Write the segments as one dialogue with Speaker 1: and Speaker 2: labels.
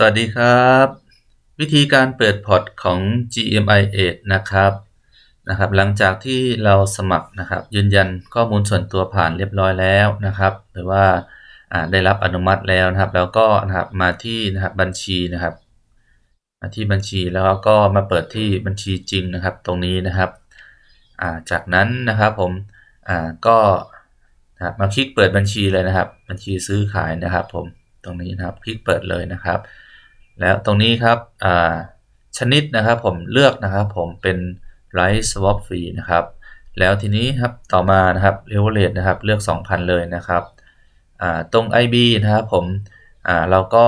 Speaker 1: สวัสดีครับ วิธีการเปิดพอร์ตของ GMI 8นะครับนะครับ หลังจากที่เราสมัครนะครับ ยืนยันข้อมูลส่วนตัวผ่านเรียบร้อยแล้วนะครับ หรือว่าได้รับอนุมัติแล้วนะครับ แล้วก็นะครับมาที่นะครับบัญชีนะครับ มาที่บัญชีแล้วก็มาเปิดที่บัญชีจริงนะครับ ตรงนี้นะครับจากนั้นนะครับผมก็มาคลิกเปิดบัญชีเลยนะครับ บัญชีซื้อขายนะครับ ผมตรงนี้นะครับคลิกเปิดเลยนะครับ แล้วตรงนี้ครับชนิดนะครับผมเลือกนะครับผมเป็น Right Swap Free นะครับ แล้วทีนี้ครับต่อมานะครับ Leverage นะครับเลือก 2,000 เลยนะครับตรง IB นะครับผมเราก็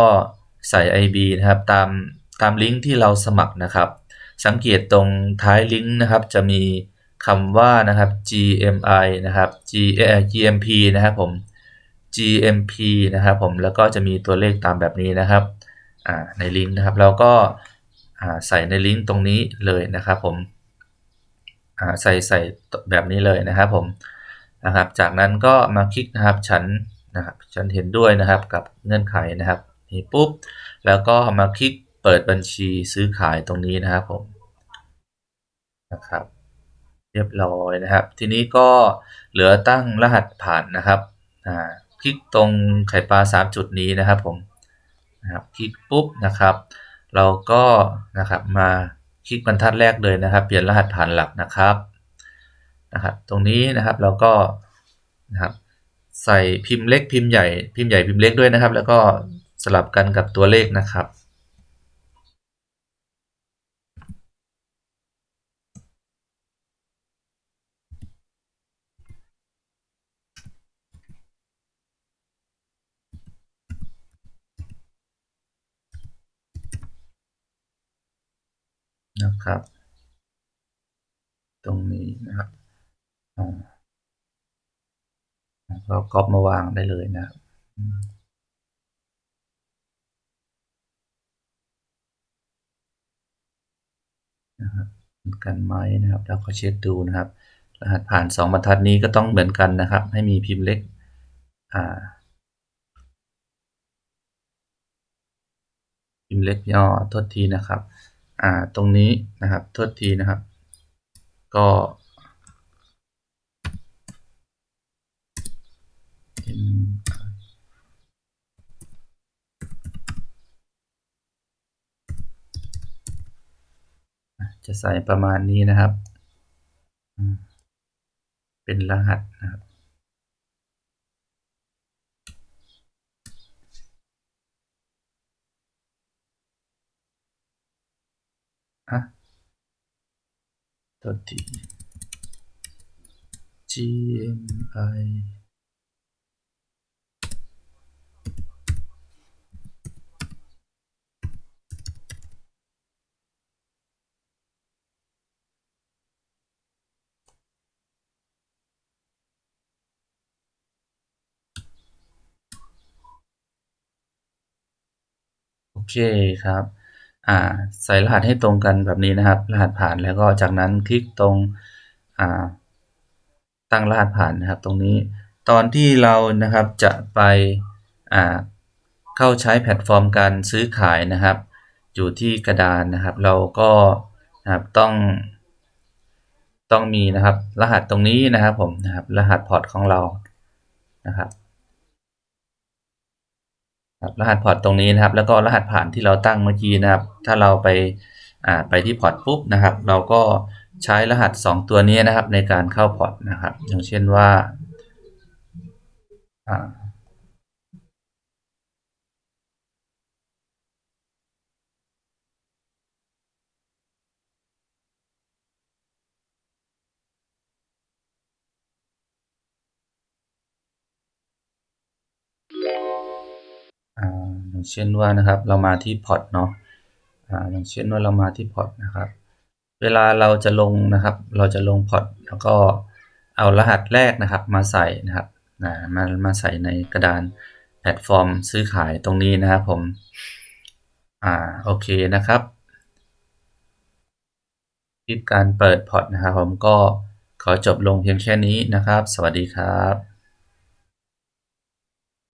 Speaker 1: ใส่ IB นะครับตามตามลิงก์ที่เราสมัครนะครับ สังเกตตรงท้ายลิงก์นะครับจะมีคำว่านะครับ GMI นะครับ G GMP นะครับผม GMP นะครับผมแล้วก็จะมีตัวเลขตามแบบนี้นะครับ ในลิงก์นะครับเราก็ใส่ในลิงก์ตรงนี้เลยนะครับผมใส่ใส่แบบนี้เลยนะครับผมนะครับ จากนั้นก็มาคลิกนะครับฉันนะครับฉันเห็นด้วยนะครับกับเงื่อนไขนะครับนี่ปุ๊บแล้วก็มาคลิกเปิดบัญชีซื้อขายตรงนี้นะครับผมนะครับ เรียบร้อยนะครับ ทีนี้ก็เหลือตั้งรหัสผ่านนะครับคลิกตรงไข่ปลา 3 จุดนี้นะครับผม นะครับคลิกปุ๊บนะครับ เราก็นะครับมาคลิกบรรทัดแรกเลยนะครับ เปลี่ยนรหัสผ่านหลักนะครับนะครับ ตรงนี้นะครับเราก็นะครับใส่พิมพ์เล็กพิมพ์ใหญ่พิมพ์ใหญ่พิมพ์เล็กด้วยนะครับ แล้วก็สลับกันกับตัวเลขนะครับ นะครับ ตรงนี้นะครับเราก๊อปมาวางได้เลยนะครับนะครับกันไหมนะครับเราก็เช็คดูนะครับ รหัสผ่าน 2 บรรทัดนี้ก็ต้องเหมือนกันนะครับ ให้มีพิมพ์เล็กอ่าพิมพ์เล็กย่อโทษทีนะครับ ตรงนี้นะครับโทษทีนะครับ ก็จะใส่ประมาณนี้นะครับ เป็นรหัสนะครับ ฮะตัวที GMI โอเคครับ ใส่รหัสให้ตรงกันแบบนี้นะครับ รหัสผ่านแล้วก็จากนั้นคลิกตรงตั้งรหัสผ่านนะครับ ตรงนี้ตอนที่เรานะครับจะไปเข้าใช้แพลตฟอร์มการซื้อขายนะครับ อยู่ที่กระดานนะครับ เราก็นะครับต้อง ต้องมีนะครับ รหัสตรงนี้นะครับผมนะครับ รหัสพอร์ตของเรานะครับ รหัสพอร์ตตรงนี้นะครับ แล้วก็รหัสผ่านที่เราตั้งเมื่อกี้นะครับ ถ้าเราไปไปที่พอร์ตปุ๊บนะครับ เราก็ใช้รหัส 2 ตัวนี้นะครับในการเข้าพอร์ตนะครับ อย่างเช่นว่าอ อย่างเช่นว่านะครับเรามาที่พอร์ตเนาะอย่างเช่นว่าเรามาที่พอร์ตนะครับ เวลาเราจะลงนะครับ เราจะลงพอร์ตแล้วก็เอารหัสแรกนะครับมาใส่นะครับมามาใส่ในกระดานแพลตฟอร์มซื้อขายตรงนี้นะครับผม อ่าโอเคนะครับคลิปการเปิดพอร์ตนะครับผมก็ขอจบลงเพียงแค่นี้นะครับ สวัสดีครับ